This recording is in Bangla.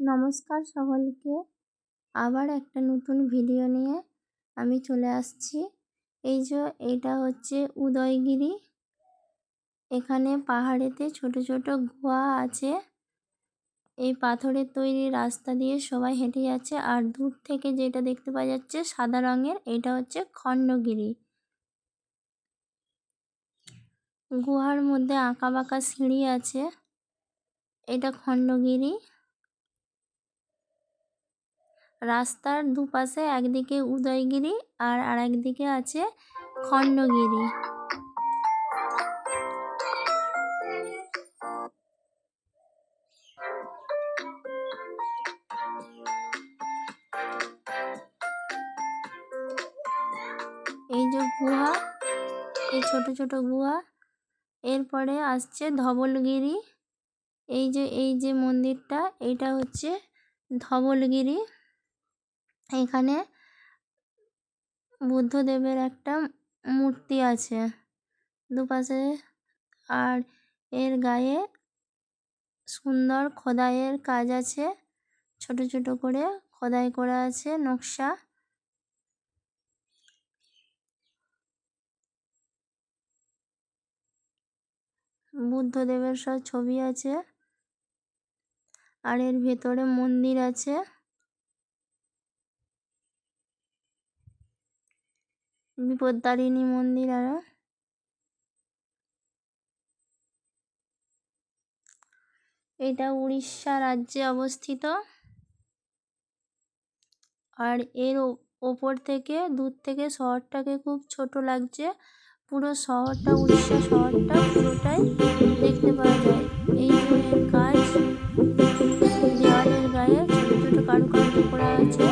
নমস্কার সকলকে। আবার একটা নতুন ভিডিও নিয়ে আমি চলে আসছি। এই যে এটা হচ্ছে উদয়গিরি। এখানে পাহাড়েতে ছোট ছোট গুহা আছে। এই পাথরের তৈরি রাস্তা দিয়ে সবাই হেঁটে যাচ্ছে। আর দূর থেকে যেটা দেখতে পাওয়া যাচ্ছে সাদা রঙের, এটা হচ্ছে খণ্ডগিরি। গুহার মধ্যে আঁকা বাঁকা সিঁড়ি আছে। এটা খণ্ডগিরি। রাস্তার দুপাশে একদিকে উদয়গিরি আর আরেকদিকে আছে খণ্ডগিরি। এই যে গুহা, এই ছোট ছোট গুহা। এরপরে আসছে ধবলগিরি। এই যে এই যে মন্দিরটা, এইটা হচ্ছে ধবলগিরি। এখানে বুদ্ধদেবের একটা মূর্তি আছে দুপাশে। আর এর গায়ে সুন্দর খোদাইয়ের কাজ আছে। ছোট ছোট করে খোদাই করা আছে নকশা। বুদ্ধদেবের সব ছবি আছে। আর এর ভেতরে মন্দির আছে। বিপত্তারিণী মন্দির আরও এটা উড়িষ্যা রাজ্যে অবস্থিত। আর এর ওপর থেকে দূর থেকে শহরটাকে খুব ছোট লাগছে। পুরো শহরটা, উড়িষ্যা শহরটা পুরোটাই দেখতে পাওয়া যায় এই ধরনের কাজ দেওয়ালের গায়ে ছোটো ছোটো কারুকার্য করা আছে